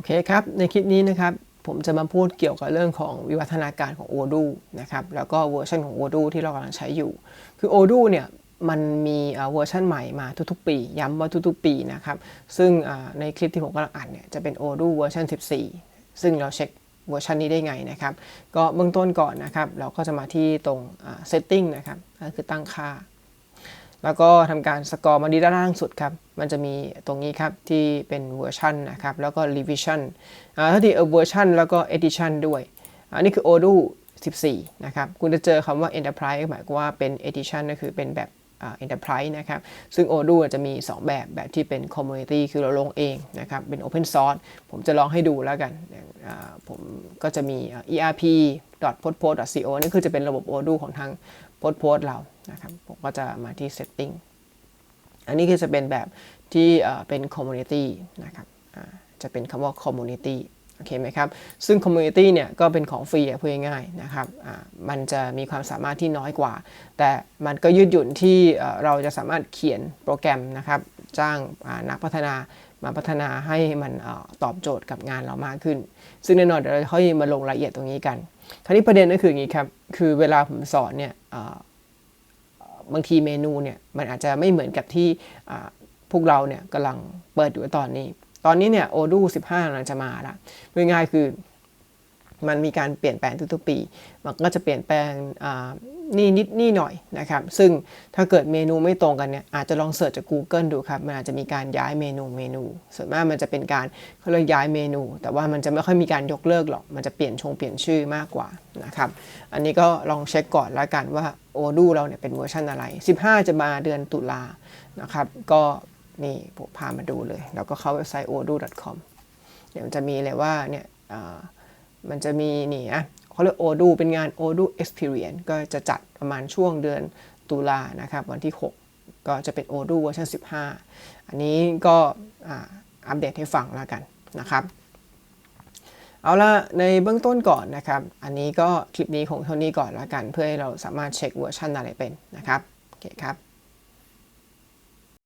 โอเคครับ ในคลิปนี้นะครับผมจะมาพูดเกี่ยวกับเรื่องของวิวัฒนาการของ Odoo นะครับแล้วก็เวอร์ชันของ Odoo ที่เรากำลังใช้อยู่ คือ Odoo เนี่ยมันมีเวอร์ชันใหม่มาทุกๆ ปี ย้ำว่าทุกๆ ปีนะครับซึ่งในคลิปที่ผมกำลังอ่านเนี่ยจะเป็น Odoo เวอร์ชัน14 ซึ่งเราเช็คเวอร์ชันนี้ได้ไงนะครับก็เบื้องต้นก่อนนะครับเราก็จะมาที่ตรง setting นะครับก็คือตั้งค่า แล้วก็ทำการสกอร์มาดีด้านล่างสุดครับ มันจะมีตรงนี้ครับที่เป็นเวอร์ชันนะครับ แล้วก็ revision ถ้าที่เวอร์ชันแล้วก็ edition ด้วย อันนี้คือ Odoo 14 นะครับ คุณจะเจอคำว่า enterprise หมายความว่าเป็น edition ก็คือเป็นแบบ enterprise นะครับ ซึ่ง Odoo จะมี 2 แบบ แบบที่เป็น community คือเราลงเองนะครับ เป็น open source ผมจะลองให้ดูแล้วกัน ผมก็จะมี erp podpost.co นี่คือจะเป็นระบบ Odoo ของทาง podpost เรา นะครับผมก็จะมาที่ setting อันนี้คือจะเป็นแบบที่เป็น community นะครับจะเป็นคำว่า community โอเคไหมครับ ซึ่ง community เนี่ยก็เป็นของฟรีพูดง่ายๆนะครับมันจะมีความสามารถที่น้อยกว่า แต่มันก็ยืดหยุ่นที่เราจะสามารถเขียนโปรแกรมนะครับจ้างนักพัฒนามาพัฒนาให้มันตอบโจทย์กับงานเรามากขึ้น ซึ่งแน่นอนเดี๋ยวเราค่อยมาลงรายละเอียดตรงนี้กัน คราวนี้ประเด็นก็คืออย่างนี้ครับ คือเวลาผมสอนเนี่ย บางทีเมนูเนี่ยมันอาจจะไม่เหมือนกับที่พวกเราเนี่ยกำลังเปิดอยู่ตอนนี้ ตอนนี้เนี่ยโอดู15กำลังจะมาละง่ายๆคือมันมีการเปลี่ยนแปลงทุกๆปี มันก็จะเปลี่ยนแปลง นี่นิดนี่หน่อยนะครับซึ่งถ้าเกิดเมนูไม่ตรงกันเนี่ยอาจจะลองเสิร์ชจาก Google ดูครับมันอาจจะมีการย้ายเมนูเมนู ส่วนมากมันจะเป็นการเขาเรียกย้ายเมนู แต่ว่ามันจะไม่ค่อยมีการยกเลิกหรอก มันจะเปลี่ยนชงเปลี่ยนชื่อมากกว่านะครับอันนี้ก็ลองเช็คก่อนแล้วกันว่าโอดูเราเนี่ยเป็นเวอร์ชันอะไร 15 จะมาเดือนตุลานะครับก็นี่ผมพามาดูเลย แล้วก็เข้าเว็บไซต์ odoo.com เดี๋ยวมันจะมีเลยว่าเนี่ยมันจะมีนี่อะ เขาเรียกโอดูเป็นงานโอดู Experience ก็จะจัดประมาณช่วงเดือนตุลานะครับวันที่ 6 ก็จะเป็นโอดูเวอร์ชัน15 อันนี้ก็อัปเดตให้ฟังแล้วกันนะครับเอาละในเบื้องต้นก่อนนะครับ อันนี้ก็คลิปนี้คงเท่านี้ก่อนแล้วกัน เพื่อให้เราสามารถเช็คเวอร์ชันอะไรเป็นนะครับ โอเคครับ